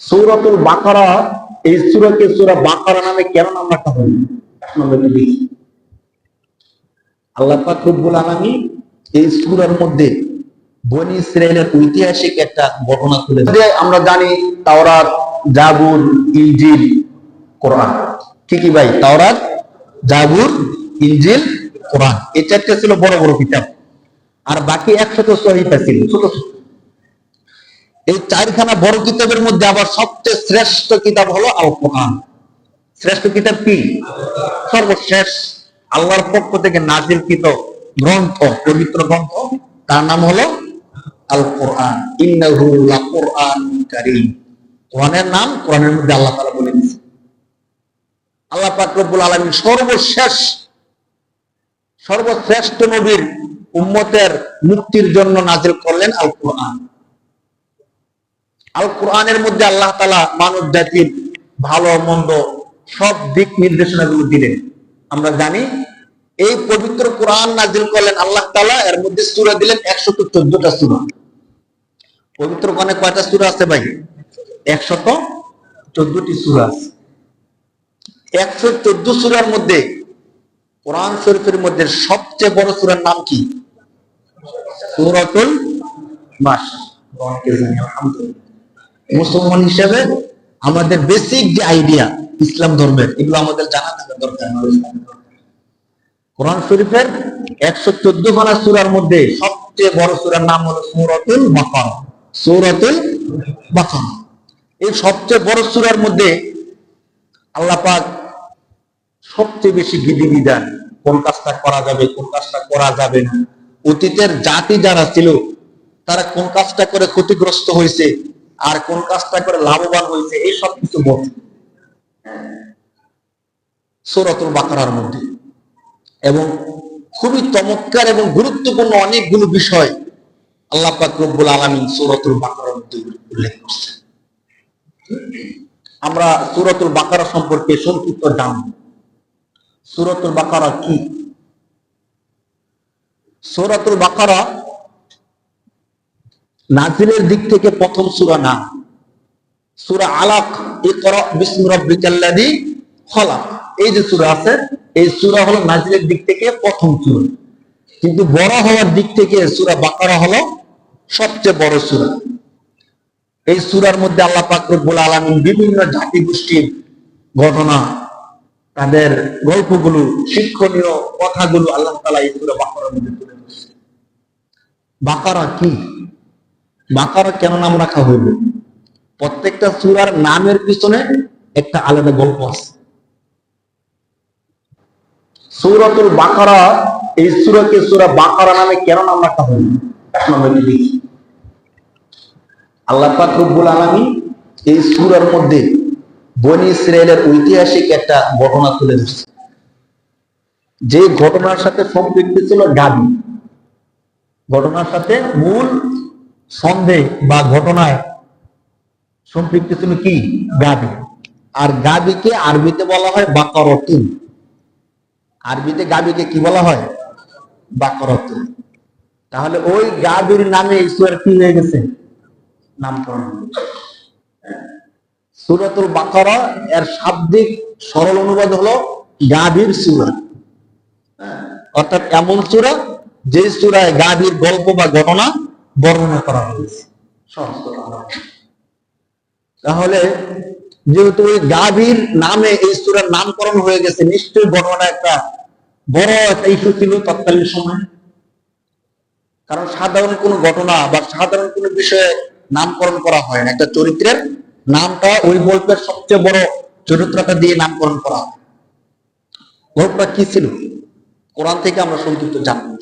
সূরাতুল বাকারা এই সূরাকে সূরা বাকারা নামে কেন নাম রাখা হলো দেখি আল্লাহ পাক রব্বুল আলামিন এই সূরার মধ্যে বনি ইসরায়েলের ঐতিহাসিক একটা ঘটনা তুলে আমরা জানি তাওরাত জাবুর ইনজিল কোরআন। ঠিকই ভাই? তাওরাত জাবুর ইনজিল কোরআন। এই চারটে ছিল বড় বড় কিতাব। আর বাকি একশত সহিফা ছিল ছোট ছোট এই চারখানা বড় কিতাবের মধ্যে আবার সবচেয়ে শ্রেষ্ঠ কিতাব হলো আল কোরআন শ্রেষ্ঠ কিতাব কি? সর্বশেষ আল্লাহর পক্ষ থেকে নাজিলকৃত গ্রন্থ, পবিত্র গ্রন্থ, তার নাম হলো আল কোরআন ইন্নাহু লাকুরআন কারীম। কোরআনের নাম কোরআনের মধ্যে আল্লাহ তাআলা বলে দিয়েছে আল্লাহ পাক রব্বুল আলামিন সর্বশেষ, সর্বশ্রেষ্ঠ নবীর উম্মতের মুক্তির জন্য নাজিল করলেন আল কোরআন আল কোরআনের মধ্যে আল্লাহ তালা মানব জাতির ভালো, মন্দ সব দিক নির্দেশনাগুলো দিলেন। আমরা জানি এই পবিত্র কোরআন নাজিল করলেন আল্লাহ তালা এর মধ্যে সুরা দিলেন একশত চোদ্দটা সুরা। পবিত্র কোরআনে কয়টা সুরা আছে ভাই? একশত চোদ্দটি সুরা। আছে একশো চোদ্দ সুরার মধ্যে কোরআন শরীফের মধ্যে সবচেয়ে বড় সুরার নাম কি? সুরাতুল মাস আলহামদুলিল্লাহ। মুসলমান হিসেবে আমাদের বেসিক যে আইডিয়া ইসলাম ধর্মের, এগুলো আমাদের জানা থাকা দরকার। কোরআন শরীফের একশো চোদ্দ খানা সুরার মধ্যে সবচেয়ে বড় সুরার নাম হলো সৌরতুল বাকার। সৌরতুল বাকার। এই সবচেয়ে বড় সুরার মধ্যে আল্লাহ পাক সবচেয়ে বেশি বিধিবিধান কোন কাজটা করা যাবে, কোন কাজটা করা যাবে না। অতীতের জাতি যারা ছিল, তারা কোন কাজটা করে ক্ষতিগ্রস্ত হয়েছে আর কোন কাজটা করে লাভবান হয়েছে, এই সব কিছু বলে। সৌরতুল বাকারার মধ্যে। এবং খুবই চমৎকার এবং গুরুত্বপূর্ণ অনেকগুলো বিষয় আল্লাহ পাক রব্বুল সূরাতুল বাকারার মধ্যে উল্লেখ করছেন। আমরা সূরাতুল বাকারা সম্পর্কে সংক্ষিপ্ত জানব। সূরাতুল বাকারা কি? সূরাতুল বাকারা নাজিলের দিক থেকে প্রথম সূরা না। সুরা আলাক খলাক। এই যে সূরা আছে, এই সূরা হলো নাজিলের দিক থেকে প্রথম সূরা। কিন্তু বড় হওয়ার দিক থেকে সূরা বাকারা হলো সবচেয়ে বড় সূরা। এই সুরার মধ্যে আল্লাহ পাক রব্বুল আলামিন বিভিন্ন জাতি গোষ্ঠীর ঘটনা, তাদের গল্পগুলো, শিক্ষণীয় কথাগুলো আল্লাহ তালা এই সূরা বাকারার মধ্যে তুলে বাকারা কি? বাকারা কেন নাম রাখা হইল? প্রত্যেকটা সূরার নামের পিছনে একটা আলাদা গল্প আছে। সূরাতুল বাকারা, এই সূরাকে সূরা বাকারা নামে কেন নাম রাখা হইল? দেখি আল্লাহ আলামিন এই সূরার মধ্যে বনি ইসরায়েলের ঐতিহাসিক একটা ঘটনা তুলে ধরছে। যে ঘটনার সাথে সম্পৃক্ত ছিল গাবি। ঘটনার সাথে মূল সন্দেহ বা ঘটনায় সম্পৃক্ত ছিল কি? গাবি। আর গাবিকে আরবিতে বলা হয় বাকরতুন। আরবিতে গাবিকে কি বলা হয়? বাকরতুন। তাহলে ওই গাবির নামে ঈশ্বর কি হয়ে গেছে? নামকরণ সুরাতুল বাকারা এর শাব্দিক সরল অনুবাদ হলো গাভীর সুরা। অর্থাৎ এমন সুরা যে সুরায় গাভীর গল্প বা ঘটনা বর্ণনা করা হয়েছে হয়। তাহলে যেহেতু ওই গাভীর নামে এই সুরার নামকরণ হয়ে গেছে নিশ্চয়ই ঘটনা একটা বড় একটা ইস্যু ছিল তৎকালীন সময়। কারণ সাধারণ কোনো ঘটনা বা সাধারণ কোনো বিষয়ে নামকরণ করা হয় না। একটা চরিত্রের নামটা ওই গল্পের সবচেয়ে বড় চরিত্রটা দিয়ে নামকরণ করা হয়। গল্পটা কি ছিল? কোরআন থেকে আমরা সংক্ষিপ্ত জানব।